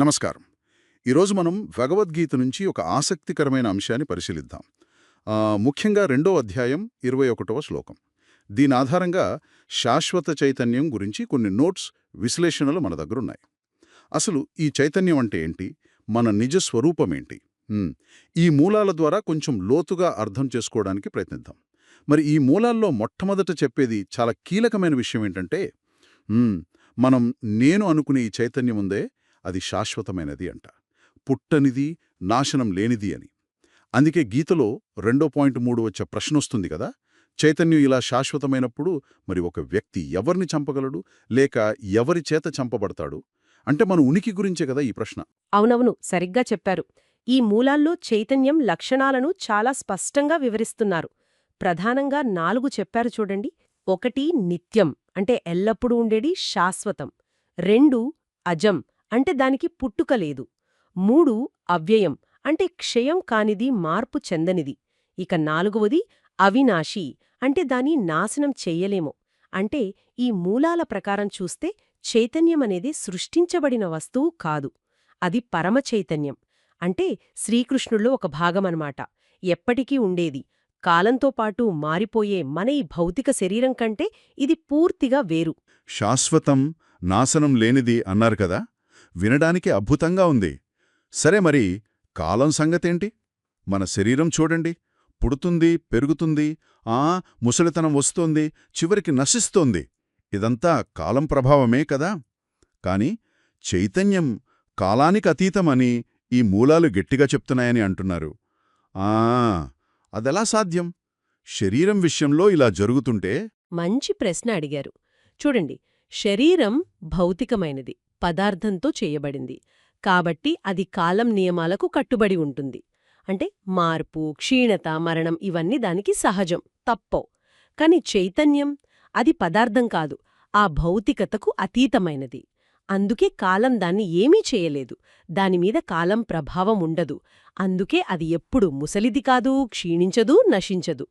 నమస్కారం. ఈరోజు మనం భగవద్గీత నుంచి ఒక ఆసక్తికరమైన అంశాన్ని పరిశీలిద్దాం. ముఖ్యంగా రెండో అధ్యాయం ఇరవై ఒకటవ శ్లోకం. దీని ఆధారంగా శాశ్వత చైతన్యం గురించి కొన్ని నోట్స్ విశ్లేషణలు మన దగ్గరున్నాయి అసలు ఈ చైతన్యం అంటే ఏంటి? మన నిజ స్వరూపం ఏంటి? ఈ మూలాల ద్వారా కొంచెం లోతుగా అర్థం చేసుకోవడానికి ప్రయత్నిద్దాం. మరి ఈ మూలాల్లో మొట్టమొదట చెప్పేది చాలా కీలకమైన విషయం ఏంటంటే మనం నేను అనుకునే ఈ చైతన్యం ఉందే అది శాశ్వతమైనది అంట. పుట్టనిది నాశనం లేనిది అని. అందుకే గీతలో రెండో పాయింట్ మూడు వచ్చే ప్రశ్న వస్తుంది కదా? చైతన్యం ఇలా శాశ్వతమైనప్పుడు మరి ఒక వ్యక్తి ఎవరిని చంపగలడు? లేక ఎవరి చేత చంపబడతాడు? అంటే మన ఉనికి గురించే కదా ఈ ప్రశ్న. అవునవును. సరిగ్గా చెప్పారు. ఈ మూలాల్లో చైతన్యం లక్షణాలను చాలా స్పష్టంగా వివరిస్తున్నారు. ప్రధానంగా నాలుగు చెప్పారు చూడండి. ఒకటి నిత్యం అంటే ఎల్లప్పుడూ ఉండేది శాశ్వతం. రెండు అజం అంటే దానికి పుట్టుక లేదు. మూడు అవ్యయం. అంటే క్షయం కానిది మార్పు చెందనిది. ఇక నాలుగవది అవినాశి. అంటే దాని నాశనం చెయ్యలేము. అంటే ఈ మూలాల ప్రకారం చూస్తే చైతన్యమనేది సృష్టించబడిన వస్తువు కాదు. అది పరమ చైతన్యం. అంటే శ్రీకృష్ణుల్లో ఒక భాగమనమాట ఎప్పటికీ ఉండేది. కాలంతో పాటు మారిపోయే మన ఈ భౌతిక శరీరం కంటే ఇది పూర్తిగా వేరు. శాశ్వతం నాశనం లేనిది అన్నారు కదా? వినడానికి అద్భుతంగా ఉంది. సరే మరి కాలం సంగతేంటి? మన శరీరం చూడండి పుడుతుంది పెరుగుతుంది ఆ ముసలితనం వస్తోంది చివరికి నశిస్తోంది. ఇదంతా కాలం ప్రభావమే కదా? కాని చైతన్యం కాలానికి అతీతమని ఈ మూలాలు గట్టిగా చెప్తున్నాయని అంటున్నారు. ఆ అదెలా సాధ్యం? శరీరం విషయంలో ఇలా జరుగుతుంటే మంచి ప్రశ్న అడిగారు. చూడండి శరీరం భౌతికమైనది. పదార్థంతో చేయబడింది. కాబట్టి అది కాలం నియమాలకు కట్టుబడి ఉంటుంది. అంటే మార్పు క్షీణత మరణం ఇవన్నీ దానికి సహజం తప్పో కాని చైతన్యం అది పదార్థం కాదు ఆ భౌతికతకు అతీతమైనది. అందుకే కాలం దాన్ని ఏమీ చేయలేదు. దానిమీద కాలం ప్రభావం ఉండదు. అందుకే అది ఎప్పుడు ముసలిది కాదు క్షీణించదు నశించదు.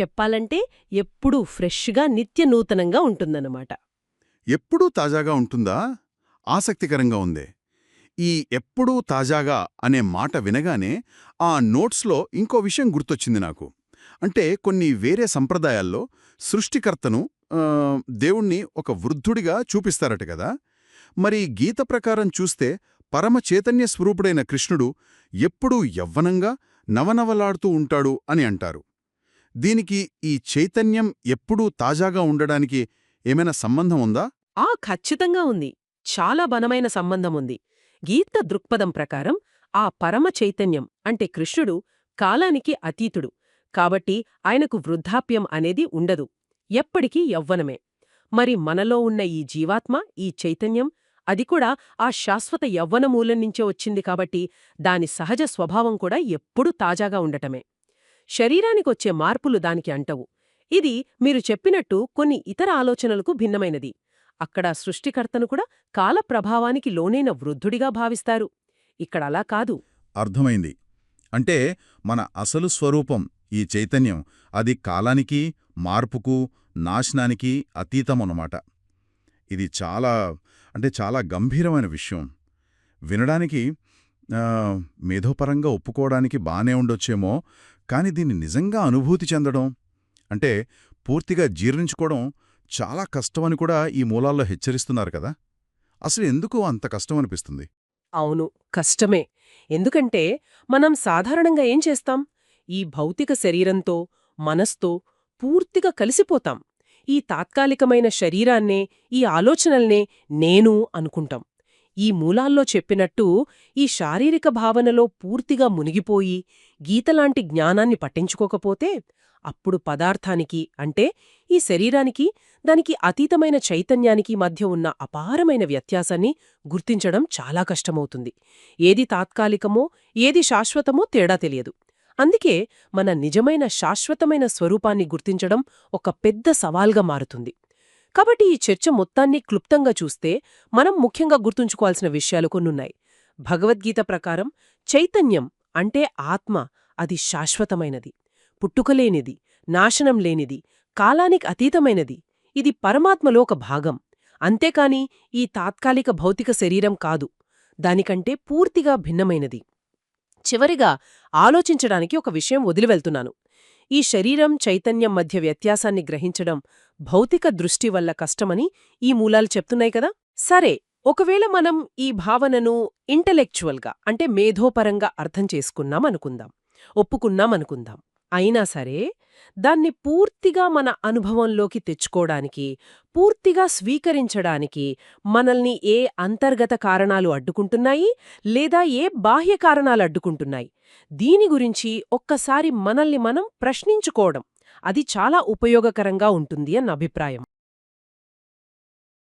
చెప్పాలంటే ఎప్పుడూ ఫ్రెష్గా నిత్యనూతనంగా ఉంటుందన్నమాట. ఎప్పుడూ తాజాగా ఉంటుందా? ఆసక్తికరంగా ఉందే. ఈ ఎప్పుడూ తాజాగా అనే మాట వినగానే ఆ నోట్స్లో ఇంకో విషయం గుర్తొచ్చింది నాకు. అంటే కొన్ని వేరే సంప్రదాయాల్లో సృష్టికర్తను దేవుణ్ణి ఒక వృద్ధుడిగా చూపిస్తారట కదా. మరి గీత ప్రకారం చూస్తే పరమ చైతన్య స్వరూపుడైన కృష్ణుడు ఎప్పుడూ యవ్వనంగా నవనవలాడుతూ ఉంటాడు అని అంటారు. దీనికి ఈ చైతన్యం ఎప్పుడూ తాజాగా ఉండడానికి ఏమైనా సంబంధం ఉందా? ఆ ఖచ్చితంగా ఉంది. చాలా బలమైన సంబంధం ఉంది గీత దృక్పథం ప్రకారం ఆ పరమ చైతన్యం అంటే కృష్ణుడు కాలానికి అతీతుడు. కాబట్టి ఆయనకు వృద్ధాప్యం అనేది ఉండదు. ఎప్పటికీ యవ్వనమే మరి మనలో ఉన్న ఈ జీవాత్మ ఈ చైతన్యం అది కూడా ఆ శాశ్వత యవ్వనమూలం నుంచే వచ్చింది కాబట్టి దాని సహజ స్వభావం కూడా ఎప్పుడూ తాజాగా ఉండటమే. శరీరానికొచ్చే మార్పులు దానికి అంటవు. ఇది మీరు చెప్పినట్టు కొన్ని ఇతర ఆలోచనలకు భిన్నమైనది. అక్కడ సృష్టికర్తను కూడా కాల ప్రభావానికి లోనైన వృద్ధుడిగా భావిస్తారు. ఇక్కడ అలా కాదు. అర్థమైంది. అంటే మన అసలు స్వరూపం ఈ చైతన్యం అది కాలానికి మార్పుకు నాశనానికి అతీతమన్నమాట. ఇది చాలా అంటే చాలా గంభీరమైన విషయం. వినడానికి మేధోపరంగా ఒప్పుకోవడానికి బానే ఉండొచ్చేమో కాని దీన్ని నిజంగా అనుభూతి చెందడం అంటే పూర్తిగా జీర్ణించుకోవడం చాలా కష్టమని కూడా ఈ మూలాల్లో హెచ్చరిస్తున్నారు కదా? అసలు ఎందుకు అంత కష్టం అనిపిస్తుంది అవును కష్టమే. ఎందుకంటే మనం సాధారణంగా ఏం చేస్తాం? ఈ భౌతిక శరీరంతో మనస్తో పూర్తిగా కలిసిపోతాం. ఈ తాత్కాలికమైన శరీరాన్నే ఈ ఆలోచనల్నే నేను అనుకుంటాం. ఈ మూలాల్లో చెప్పినట్టు ఈ శారీరక భావనలో పూర్తిగా మునిగిపోయి గీతలాంటి జ్ఞానాన్ని పట్టించుకోకపోతే అప్పుడు పదార్థానికి అంటే ఈ శరీరానికి దానికి అతీతమైన చైతన్యానికి మధ్య ఉన్న అపారమైన వ్యత్యాసాన్ని గుర్తించడం చాలా కష్టమవుతుంది. ఏది తాత్కాలికమో ఏది శాశ్వతమో తేడా తెలియదు. అందుకే మన నిజమైన శాశ్వతమైన స్వరూపాన్ని గుర్తించడం ఒక పెద్ద సవాల్గా మారుతుంది. కాబట్టి ఈ చర్చ మొత్తాన్ని క్లుప్తంగా చూస్తే మనం ముఖ్యంగా గుర్తుంచుకోవాల్సిన విషయాలు కొన్నున్నాయి. భగవద్గీత ప్రకారం చైతన్యం అంటే ఆత్మ అది శాశ్వతమైనది. పుట్టుకలేనిది నాశనం లేనిది కాలానికి అతీతమైనది ఇది పరమాత్మలో ఒక భాగం. అంతేకాని ఈ తాత్కాలిక భౌతిక శరీరం కాదు దానికంటే పూర్తిగా భిన్నమైనది. చివరిగా ఆలోచించడానికి ఒక విషయం వదిలివెళ్తున్నాను. ఈ శరీరం చైతన్యం మధ్య వ్యత్యాసాన్ని గ్రహించడం భౌతిక దృష్టి వల్ల కష్టమని ఈ మూలాలు చెప్తున్నాయి కదా? సరే ఒకవేళ మనం ఈ భావనను ఇంటలెక్చువల్గా అంటే మేధోపరంగా అర్థం చేసుకున్నాం అనుకుందాం ఒప్పుకున్నాం అనుకుందాం అయినా సరే దాన్ని పూర్తిగా మన అనుభవంలోకి తెచ్చుకోవడానికి పూర్తిగా స్వీకరించడానికి మనల్ని ఏ అంతర్గత కారణాలు అడ్డుకుంటున్నాయి లేదా ఏ బాహ్య కారణాలు అడ్డుకుంటున్నాయి? దీని గురించి ఒక్కసారి మనల్ని మనం ప్రశ్నించుకోవడం అది చాలా ఉపయోగకరంగా ఉంటుంది అన్న అభిప్రాయం.